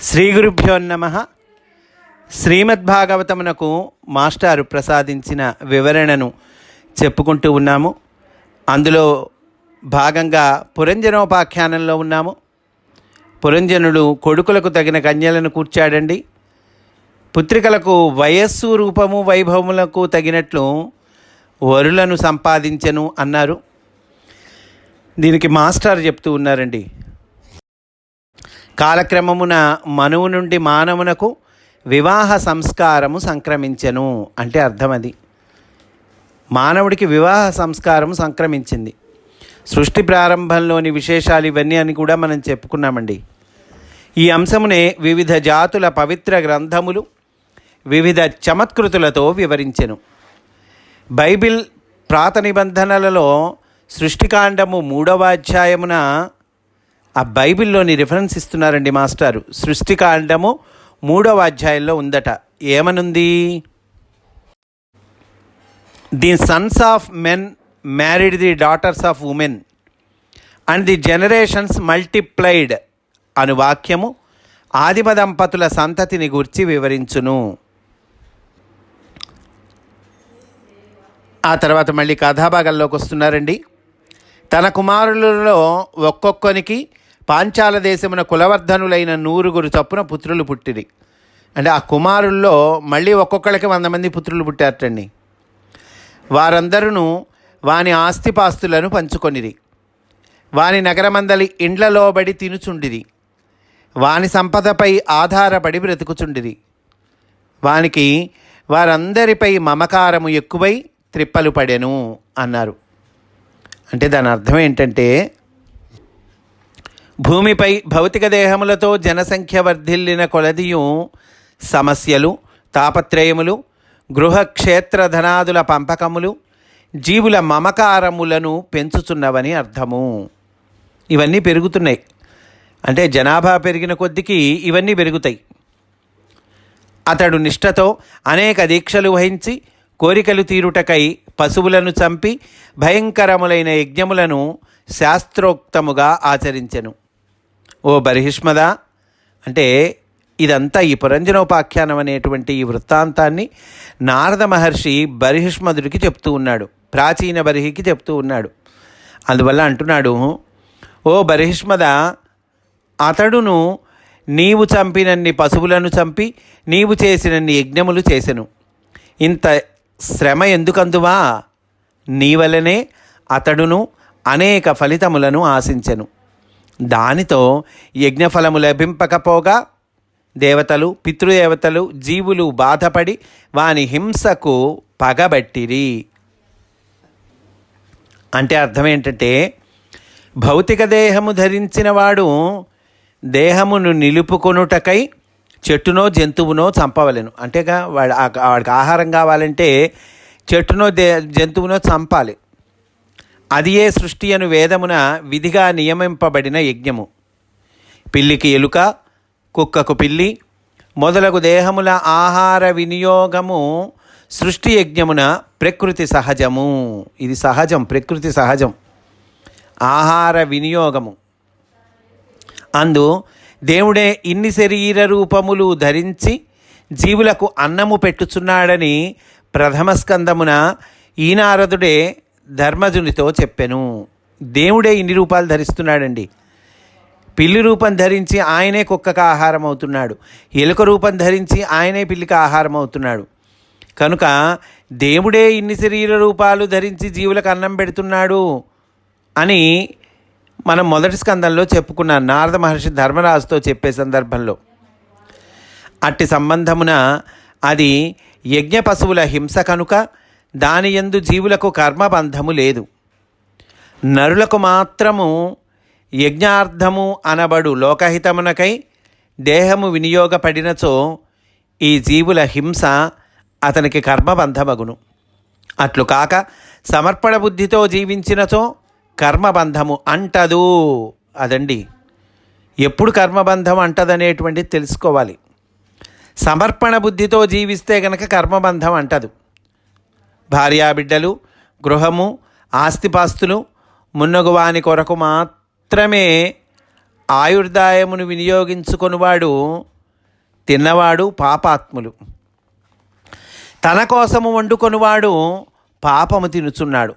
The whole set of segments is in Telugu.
శ్రీ గురుభ్యో నమ. శ్రీమద్భాగవతమునకు మాస్టారు ప్రసాదించిన వివరణను చెప్పుకుంటూ ఉన్నాము. అందులో భాగంగా పురంజనోపాఖ్యానంలో ఉన్నాము. పురంజనుడు కొడుకులకు తగిన కన్యలను కూర్చాడండి. పుత్రికలకు వయస్సు రూపము వైభవములకు తగినట్లు వరులను సంపాదించెను అన్నారు. దీనికి మాస్టర్ చెప్తూ ఉన్నారండి. కాలక్రమమున మనువు నుండి మానవునకు వివాహ సంస్కారము సంక్రమించెను అంటే అర్థం అది. మానవుడికి వివాహ సంస్కారము సంక్రమించింది. సృష్టి ప్రారంభంలోని విశేషాలు ఇవన్నీ అని కూడా మనం చెప్పుకున్నామండి. ఈ అంశమునే వివిధ జాతుల పవిత్ర గ్రంథములు వివిధ చమత్కృతులతో వివరించెను. బైబిల్ ప్రాత నిబంధనలలో సృష్టికాండము మూడవ అధ్యాయమున ఆ బైబిల్లోని రిఫరెన్స్ ఇస్తున్నారండి మాస్టారు. సృష్టికాండము మూడవ అధ్యాయంలో ఉందట. ఏమనుంది? The sons of men married the daughters of women and the generations multiplied అను వాక్యము ఆదిమ దంపతుల సంతతిని గూర్చి వివరించును. ఆ తర్వాత మళ్ళీ కథాభాగంలోకి వస్తున్నారండి తన కుమారులలో ఒక్కొక్కనికి పాంచాల దేశమున కులవర్ధనులైన నూరుగురు చప్పున పుత్రులు పుట్టిరి. అంటే ఆ కుమారుల్లో మళ్ళీ ఒక్కొక్కరికి వంద మంది పుత్రులు పుట్టారటండి. వారందరూ వాని ఆస్తిపాస్తులను పంచుకొనిరి. వాని నగరమందలి ఇండ్లలోబడి తినుచుండిరి. వాని సంపదపై ఆధారపడి బ్రతుకుచుండిరి. వానికి వారందరిపై మమకారము ఎక్కువై త్రిప్పలు పడెను అన్నారు. అంటే దాని అర్థం ఏంటంటే భూమిపై భౌతిక దేహములతో జనసంఖ్య వర్ధిల్లిన కొలదియు సమస్యలు తాపత్రయములు గృహక్షేత్ర ధనాదుల పంపకములు జీవుల మమకారములను పెంచుతున్నవని అర్థము. ఇవన్నీ పెరుగుతున్నాయి. అంటే జనాభా పెరిగిన కొద్దికి ఇవన్నీ పెరుగుతాయి. అతడు నిష్ఠతో అనేక దీక్షలు వహించి కోరికలు తీరుటకై పశువులను చంపి భయంకరములైన యజ్ఞములను శాస్త్రోక్తముగా ఆచరించెను. ఓ బరిహిష్మద? అంటే ఇదంతా ఈ పురంజనోపాఖ్యానం అనేటువంటి ఈ వృత్తాంతాన్ని నారద మహర్షి బరిహిష్మదుడికి చెప్తూ ఉన్నాడు. ప్రాచీన బరిహికి చెప్తూ ఉన్నాడు. అందువల్ల అంటున్నాడు ఓ బరిహిష్మద అతడును నీవు చంపినన్ని పశువులను చంపి నీవు చేసినన్ని యజ్ఞములు చేసెను. ఇంత శ్రమ ఎందుకందువా? నీ వలనే అతడును అనేక ఫలితములను ఆశించెను. దానితో యజ్ఞఫలము లభింపకపోగా దేవతలు పితృదేవతలు జీవులు బాధపడి వాని హింసకు పగబట్టిరి. అంటే అర్థం ఏంటంటే భౌతిక దేహము ధరించిన వాడు దేహమును నిలుపుకొనుటకై చెట్టునో జంతువునో చంపవలెను. అంటేగా వాడు వాడికి ఆహారం కావాలంటే చెట్టునో దే జంతువునో చంపాలి. అదియే సృష్టి అను వేదమున విధిగా నియమింపబడిన యజ్ఞము. పిల్లికి ఎలుక కుక్కకు పిల్లి మొదలగు దేహముల ఆహార వినియోగము సృష్టి యజ్ఞమున ప్రకృతి సహజము. ఇది సహజం ప్రకృతి సహజం. ఆహార వినియోగము. అందు దేవుడే ఇన్ని శరీర రూపములు ధరించి జీవులకు అన్నము పెట్టుచున్నాడని ప్రథమ స్కందమున ఈనారదుడే ధర్మజునితో చెప్పెను దేవుడే ఇన్ని రూపాలు ధరిస్తున్నాడండి. పిల్లి రూపం ధరించి ఆయనే కుక్కకు ఆహారం అవుతున్నాడు. ఎలుక రూపం ధరించి ఆయనే పిల్లికి ఆహారం అవుతున్నాడు. కనుక దేవుడే ఇన్ని శరీర రూపాలు ధరించి జీవులకు అన్నం పెడుతున్నాడు అని మనం మొదటి స్కందంలో చెప్పుకున్నాం నారద మహర్షి ధర్మరాజుతో చెప్పే సందర్భంలో. అట్టి సంబంధమున అది యజ్ఞ పశువుల హింస కనుక దాని యందు జీవులకు కర్మబంధము లేదు. నరులకు మాత్రము యజ్ఞార్థము అనబడు లోకహితమునకై దేహము వినియోగపడినచో ఈ జీవుల హింస అతనికి కర్మబంధమగును. అట్లు కాక సమర్పణ బుద్ధితో జీవించినచో కర్మబంధము అంటదు. అదండి. ఎప్పుడు కర్మబంధం అంటదనేటువంటిది తెలుసుకోవాలి. సమర్పణ బుద్ధితో జీవిస్తే గనక కర్మబంధం అంటదు. భార్యాబిడ్డలు గృహము ఆస్తిపాస్తులు మున్నగు వాని కొరకు మాత్రమే ఆయుర్దాయమును వినియోగించుకొనివాడు తిన్నవాడు పాపాత్ములు. తన కోసము వండుకొనివాడు పాపము తినుచున్నాడు.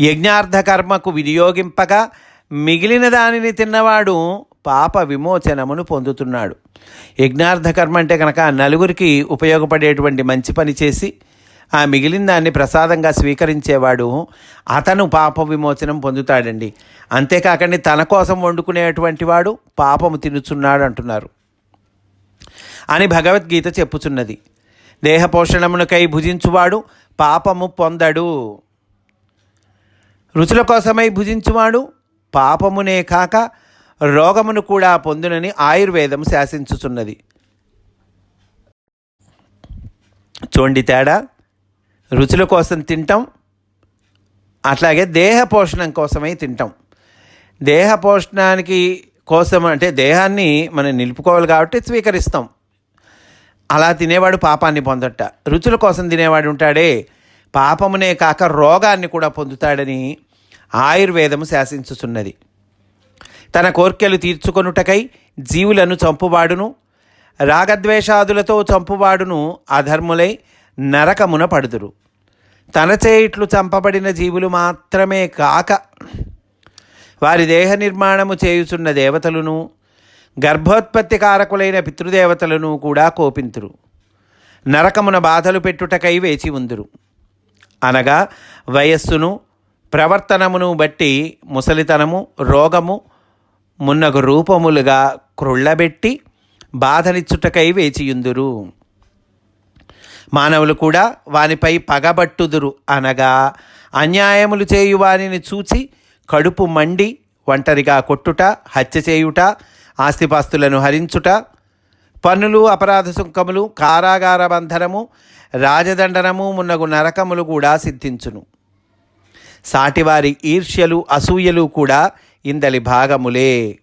యజ్ఞార్థ కర్మకు వినియోగింపక మిగిలిన దానిని తిన్నవాడు పాప విమోచనమును పొందుతున్నాడు. యజ్ఞార్థ కర్మ అంటే కనుక నలుగురికి ఉపయోగపడేటువంటి మంచి పని చేసి ఆ మిగిలిన దాన్ని ప్రసాదంగా స్వీకరించేవాడు అతను పాప విమోచనం పొందుతాడండి. అంతేకాకండి తన కోసం వండుకునేటువంటి వాడు పాపము తినుచున్నాడు అంటున్నారు. అని భగవద్గీత చెప్పుచున్నది. దేహపోషణమునకై భుజించువాడు పాపము పొందడు. రుచుల కోసమై భుజించువాడు పాపమునే కాక రోగమును కూడా పొందునని ఆయుర్వేదం శాసించుచున్నది. చూండి తేడా. రుచుల కోసం తింటాం అట్లాగే దేహ పోషణం కోసమై తింటాం. దేహ పోషణానికి కోసం అంటే దేహాన్ని మనం నిలుపుకోవాలి కాబట్టి స్వీకరిస్తాం. అలా తినేవాడు పాపాన్ని పొందట. రుచుల కోసం తినేవాడు ఉంటాడే. పాపమునే కాక రోగాన్ని కూడా పొందుతాడని ఆయుర్వేదము శాసించుచున్నది. తన కోర్కెలు తీర్చుకొనుటకై జీవులను చంపువాడును రాగద్వేషాదులతో చంపువాడును అధర్ములై నరకమున పడుదురు. తన చేయిట్లు చంపబడిన జీవులు మాత్రమే కాక వారి దేహ నిర్మాణము చేయుచున్న దేవతలను గర్భోత్పత్తి కారకులైన పితృదేవతలను కూడా కోపింతురు. నరకమున బాధలు పెట్టుటకై వేచి ఉందురు. అనగా వయస్సును ప్రవర్తనమును బట్టి ముసలితనము రోగము మున్నగు రూపములుగా క్రుళ్ళబెట్టి బాధనిచ్చుటకై వేచియుందురు. మానవులు కూడా వానిపై పగబట్టుదురు అనగా అన్యాయములు చేయు వారిని చూచి కడుపు మండి ఒంటరిగా కొట్టుట హత్య చేయుట ఆస్తిపాస్తులను హరించుట పన్నులు అపరాధ సుంకములు కారాగార బంధనము రాజదండనము మున్నగు నరకములు కూడా సిద్ధించును. సాటివారి ఈర్ష్యలు అసూయలు కూడా ఇందలి భాగములే.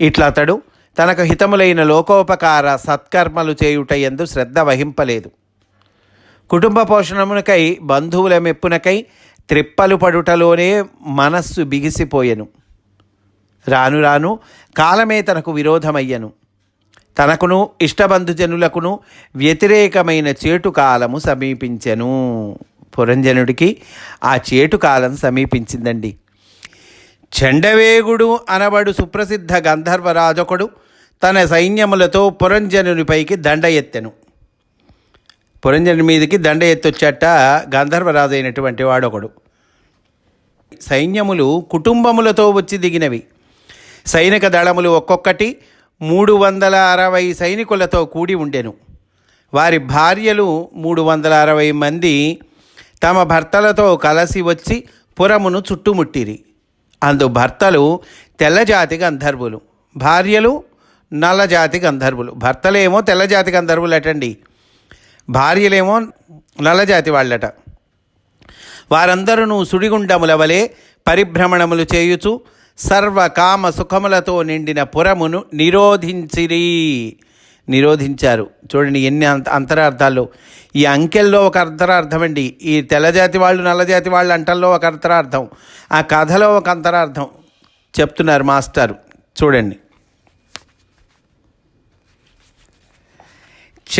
ఇట్లా అతడు తనకు హితములైన లోకోపకార సత్కర్మలు చేయుట ఎందు శ్రద్ధ వహింపలేదు. కుటుంబ పోషణమునకై బంధువుల మెప్పునకై త్రిప్పలు పడుటలోనే మనస్సు బిగిసిపోయెను. రాను రాను కాలమే తనకు విరోధమయ్యను. తనకును ఇష్టబంధుజనులకును వ్యతిరేకమైన చేటు కాలము సమీపించెను. పురంజనుడికి ఆ చేటు కాలం సమీపించిందండి. చండవేగుడు అనబడు సుప్రసిద్ధ గంధర్వరాజొకడు తన సైన్యములతో పురంజనునిపైకి దండ ఎత్తెను. పురంజను మీదకి దండ ఎత్తొచ్చట గంధర్వరాజు అయినటువంటి వాడొకడు. సైన్యములు కుటుంబములతో వచ్చి దిగినవి. సైనిక దళములు ఒక్కొక్కటి మూడు వందల అరవై సైనికులతో కూడి ఉండెను. వారి భార్యలు మూడు వందల అరవై మంది తమ భర్తలతో కలసి వచ్చి పురమును చుట్టుముట్టిరి. అందు భర్తలు తెల్లజాతి గంధర్వులు. భార్యలు నల్లజాతి గంధర్వులు. భర్తలేమో తెల్లజాతి గంధర్వులు అటండి భార్యలేమో నల్లజాతి వాళ్ళట. వారందరూ సుడిగుండముల వలె పరిభ్రమణములు చేయుచు సర్వకామ సుఖములతో నిండిన పురమును నిరోధించిరి. నిరోధించారు. చూడండి ఎన్ని అంత అంతరార్థాలు ఈ అంకెల్లో ఒక అంతరార్థం అండి ఈ తెల్లజాతి వాళ్ళు నల్లజాతి వాళ్ళు అంటల్లో ఒక అంతరార్థం. ఆ కథలో ఒక అంతరార్థం. చెప్తున్నారు మాస్టారు. చూడండి.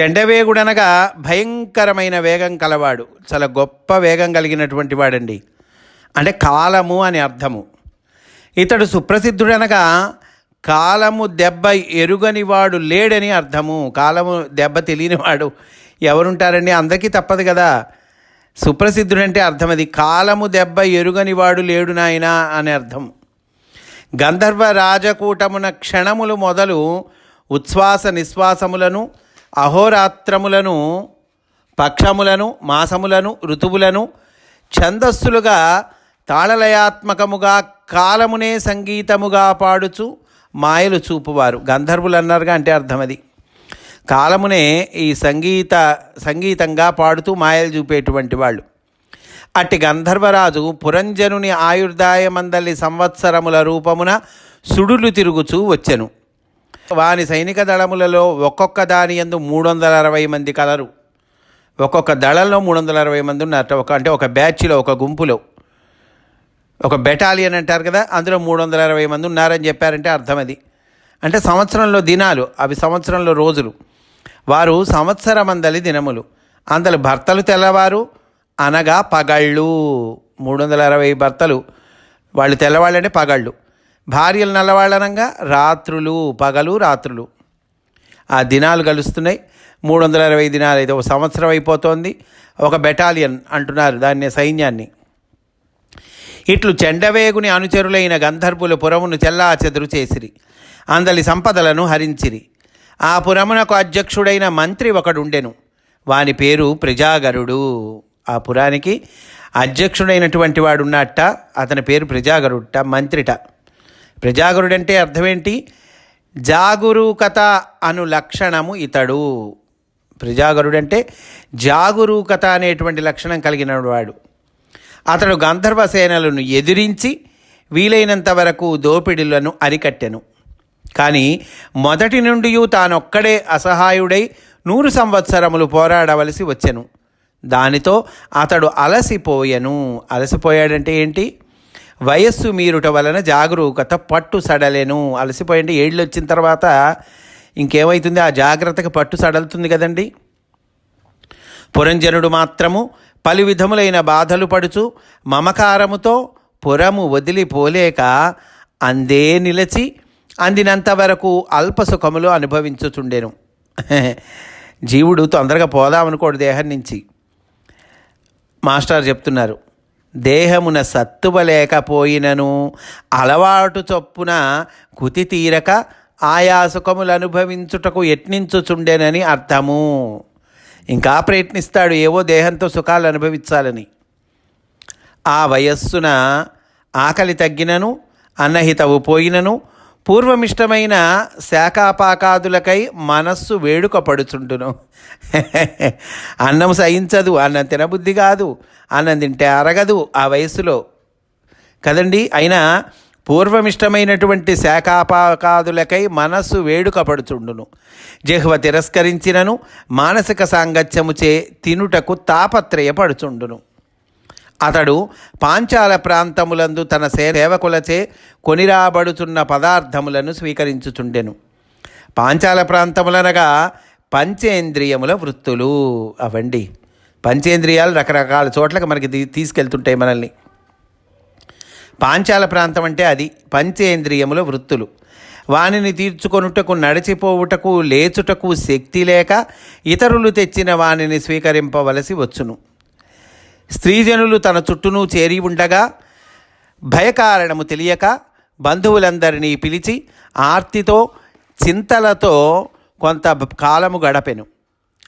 చెండవేగుడనగా భయంకరమైన వేగం కలవాడు. చాలా గొప్ప వేగం కలిగినటువంటి వాడండి. అంటే కాలము అని అర్థము. ఇతడు సుప్రసిద్ధుడనగా కాలము దెబ్బ ఎరుగని వాడు లేడని అర్థము. కాలము దెబ్బ తెలియనివాడు ఎవరుంటారండి? అందరికీ తప్పదు కదా. సుప్రసిద్ధుడంటే అర్థం అది కాలము దెబ్బ ఎరుగని వాడు లేడు నాయనా అని అర్థం. గంధర్వ రాజకూటమున క్షణములు మొదలు ఉచ్ఛ్వాస నిశ్వాసములను అహోరాత్రములను పక్షములను మాసములను ఋతువులను ఛందస్సులుగా తాళలయాత్మకముగా కాలమునే సంగీతముగా పాడుచు మాయలు చూపువారు. గంధర్వులు అన్నారుగా అంటే అర్థం అది. కాలమునే ఈ సంగీత సంగీతంగా పాడుతూ మాయలు చూపేటువంటి వాళ్ళు. అట్టి గంధర్వరాజు పురంజనుని ఆయుర్దాయమందలి సంవత్సరముల రూపమున సుడులు తిరుగుచూ వచ్చెను. వాని సైనిక దళములలో ఒక్కొక్క దాని ఎందు మూడు వందల అరవై మంది కలరు. ఒక్కొక్క దళంలో మూడు వందల అరవై మంది ఉన్నట్టు ఒక అంటే ఒక బ్యాచ్లో ఒక గుంపులో. ఒక బెటాలియన్ అంటారు కదా అందులో మూడు వందల అరవై మంది ఉన్నారని చెప్పారంటే అర్థం అది. అంటే సంవత్సరంలో దినాలు అవి సంవత్సరంలో రోజులు. వారు సంవత్సరమందలి దినములు. అందరు భర్తలు తెల్లవారు అనగా పగళ్ళు. మూడు వందల అరవై భర్తలు. వాళ్ళు తెల్లవాళ్ళంటే పగళ్ళు. భార్యలు నల్లవాళ్ళనంగా రాత్రులు పగలు రాత్రులు. ఆ దినాలు కలుస్తున్నాయి మూడు వందల అరవై దినాలు అయితే ఒక సంవత్సరం అయిపోతోంది. ఒక బెటాలియన్ అంటున్నారు దాన్ని సైన్యాన్ని. ఇట్లు చెండవేగుని అనుచరులైన గంధర్వుల పురమును చెల్లా చెదురు చేసిరి. అందలి సంపదలను హరించిరి. ఆ పురమునకు అధ్యక్షుడైన మంత్రి ఒకడుండెను. వాని పేరు ప్రజాగరుడు. ఆ పురానికి అధ్యక్షుడైనటువంటి వాడున్నట్ట అతని పేరు ప్రజాగరుట మంత్రిట. ప్రజాగరుడంటే అర్థమేంటి? జాగరూకత అను లక్షణము ఇతడు. ప్రజాగరుడంటే జాగరూకత అనేటువంటి లక్షణం కలిగిన వాడు. అతడు గంధర్వ సేనలను ఎదిరించి వీలైనంత వరకు దోపిడులను అరికట్టెను. కానీ మొదటి నుండి తానొక్కడే అసహాయుడై నూరు సంవత్సరములు పోరాడవలసి వచ్చెను. దానితో అతడు అలసిపోయెను. అలసిపోయాడంటే ఏంటి? వయస్సు మీరుట వలన జాగరూకత పట్టు సడలేను. అలసిపోయండి ఏళ్ళు వచ్చిన తర్వాత ఇంకేమవుతుంది ఆ జాగ్రత్తకి పట్టు సడలుతుంది కదండి. పురంజనుడు మాత్రము పలు విధములైన బాధలు పడుచు మమకారముతో పురము వదిలిపోలేక అందే నిలచి అందినంత వరకు అల్ప సుఖములు అనుభవించుచుండెను. జీవుడు తొందరగా పోదామనుకోడు దేహం నుంచి. మాస్టర్ చెప్తున్నారు. దేహమున సత్తువ లేకపోయినను అలవాటు చొప్పున కుతి తీరక ఆయా సుఖములు అనుభవించుటకు యత్నించుచుండెనని అర్థము. ఇంకా ప్రయత్నిస్తాడు ఏవో దేహంతో సుఖాలు అనుభవించాలని. ఆ వయస్సున ఆకలి తగ్గినను అన్నహితవు పోయినను పూర్వమిష్టమైన శాఖాపాకాదులకై మనస్సు వేడుక పడుచుంటును అన్నం సహించదు అన్నం తినబుద్ధి కాదు అన్నం తింటే అరగదు ఆ వయసులో కదండి? అయినా పూర్వమిష్టమైనటువంటి శాఖాపాకాదులకై మనస్సు వేడుక పడుచుండును జిహ్వ తిరస్కరించినను మానసిక సాంగత్యముచే తినుటకు తాపత్రయపడుచుండును. అతడు పాంచాల ప్రాంతములందు తన సేవకులచే కొనిరాబడుతున్న పదార్థములను స్వీకరించుచుండెను. పాంచాల ప్రాంతములనగా పంచేంద్రియముల వృత్తులు అవండి. పంచేంద్రియాలు రకరకాల చోట్లకి మనకి తీసుకెళ్తుంటాయి మనల్ని. పాంచాల ప్రాంతం అంటే అది పంచేంద్రియముల వృత్తులు. వానిని తీర్చుకొనుటకు నడిచిపోవుటకు లేచుటకు శక్తి లేక ఇతరులు తెచ్చిన వానిని స్వీకరింపవలసి వచ్చును. స్త్రీజనులు తన చుట్టూను చేరి ఉండగా భయకారణము తెలియక బంధువులందరినీ పిలిచి ఆర్తితో చింతలతో కొంత కాలము గడపెను.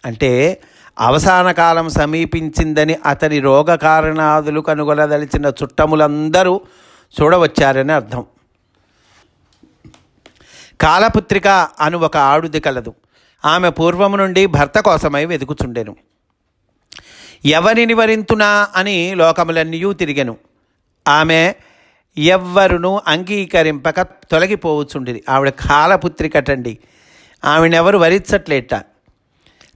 అంటే అవసాన కాలం సమీపించిందని అతని రోగ కారణాదులు కనుగొనదలిచిన చుట్టములందరూ చూడవచ్చారని అర్థం. కాలపుత్రిక అను ఒక ఆడుది కలదు. ఆమె పూర్వము నుండి భర్త కోసమై వెతుకుచుండెను. ఎవరిని వరింతునా అని లోకములన్నీ తిరిగెను. ఆమె ఎవ్వరును అంగీకరింపక తొలగిపోవచ్చుండేది ఆవిడ కాలపుత్రికటండి. ఆవిడెవరు వరించట్లేట.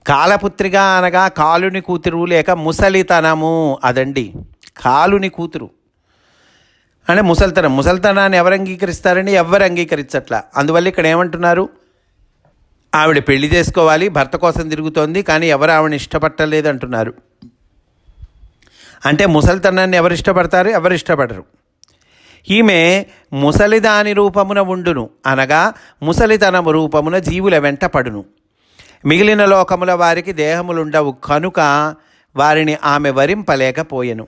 కాలపుత్రిక అనగా కాలుని కూతురు లేక ముసలితనము అదండి. కాలుని కూతురు. అంటే ముసలితనం. ముసలితనాన్ని ఎవరు అంగీకరిస్తారండి ఎవరు అంగీకరించట్లా. అందువల్ల ఇక్కడ ఏమంటున్నారు? ఆవిడ పెళ్ళి చేసుకోవాలి భర్త కోసం తిరుగుతోంది కానీ ఎవరు ఆవిడని ఇష్టపట్టలేదు అంటున్నారు అంటే ముసలితనాన్ని ఎవరు ఇష్టపడతారు? ఎవరు ఇష్టపడరు. ఈమె ముసలిదాని రూపమున ఉండును. అనగా ముసలితనము రూపమున జీవుల వెంట పడును. మిగిలిన లోకముల వారికి దేహములుండవు. కనుక వారిని ఆమె వరింపలేకపోయెను.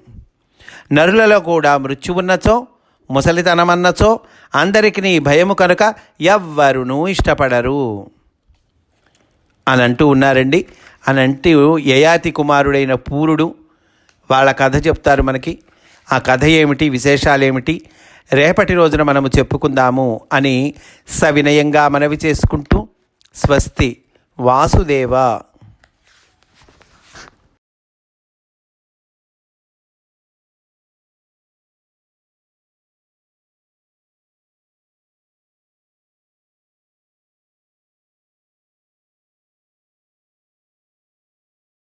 నరులలో కూడా మృత్యువున్నచో ముసలితనమన్నచో అందరికి నీ భయము కనుక ఎవ్వరునూ ఇష్టపడరు. అని అంటూ ఉన్నారండి. అని అంటూ యయాతి కుమారుడైన పూరుడు వాళ్ళ కథ చెప్తారు మనకి. ఆ కథ ఏమిటి? విశేషాలు ఏమిటి రేపటి రోజున మనము చెప్పుకుందాము అని సవినయంగా మనవి చేసుకుంటూ స్వస్తి వాసుదేవ.